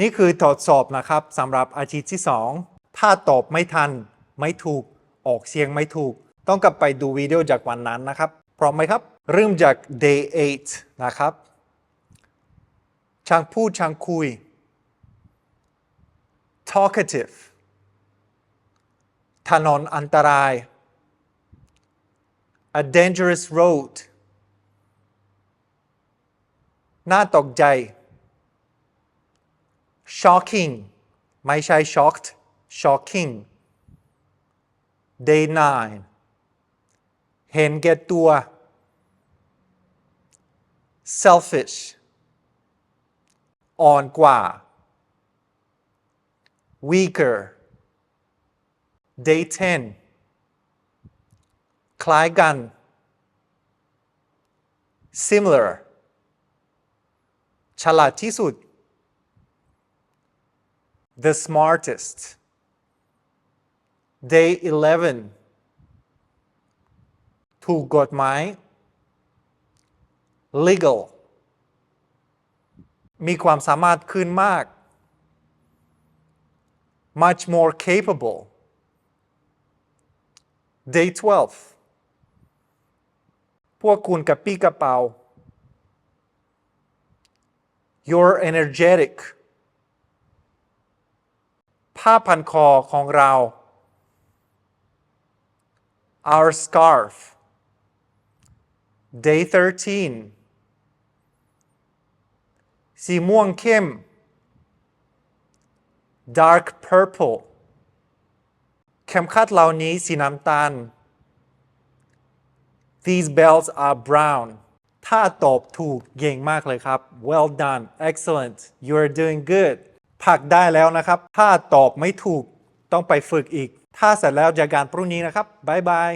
นี่คือทดสอบนะครับสำหรับอาทิตย์ที่ 2 ถ้าตอบไม่ทัน ไม่ถูก ออกเสียงไม่ถูก ต้องกลับไปดูวิดีโอจากวันนั้นนะครับ พร้อมไหมครับ เริ่มจาก day 8 นะครับช่างพูดช่างคุย talkative ถนนอันตราย a dangerous road น่าตกใจ shocking ไม่ใช่ shocked shocking day 9เห็นแก่ตัว selfish อ่อนกว่า weaker day 10 คล้ายกัน similar ฉลาดที่สุด the smartest day 11 ถูกกฎหมาย legal มีความสามารถขึ้นมาก much more capable day 12 พวกคุณกับปี้กระเป๋า you're energetic ผ้าพันคอของเรา our scarf day 13สีม่วงเข้ม dark purple เข็มขัดเหล่านี้สีน้ำตาล These belts are brown ถ้าตอบถูกเก่งมากเลยครับ well done excellent You are doing good พักได้แล้วนะครับ ถ้าตอบไม่ถูกต้องไปฝึกอีก ถ้าเสร็จแล้วจอกันพรุ่งนี้นะครับ บ๊ายบาย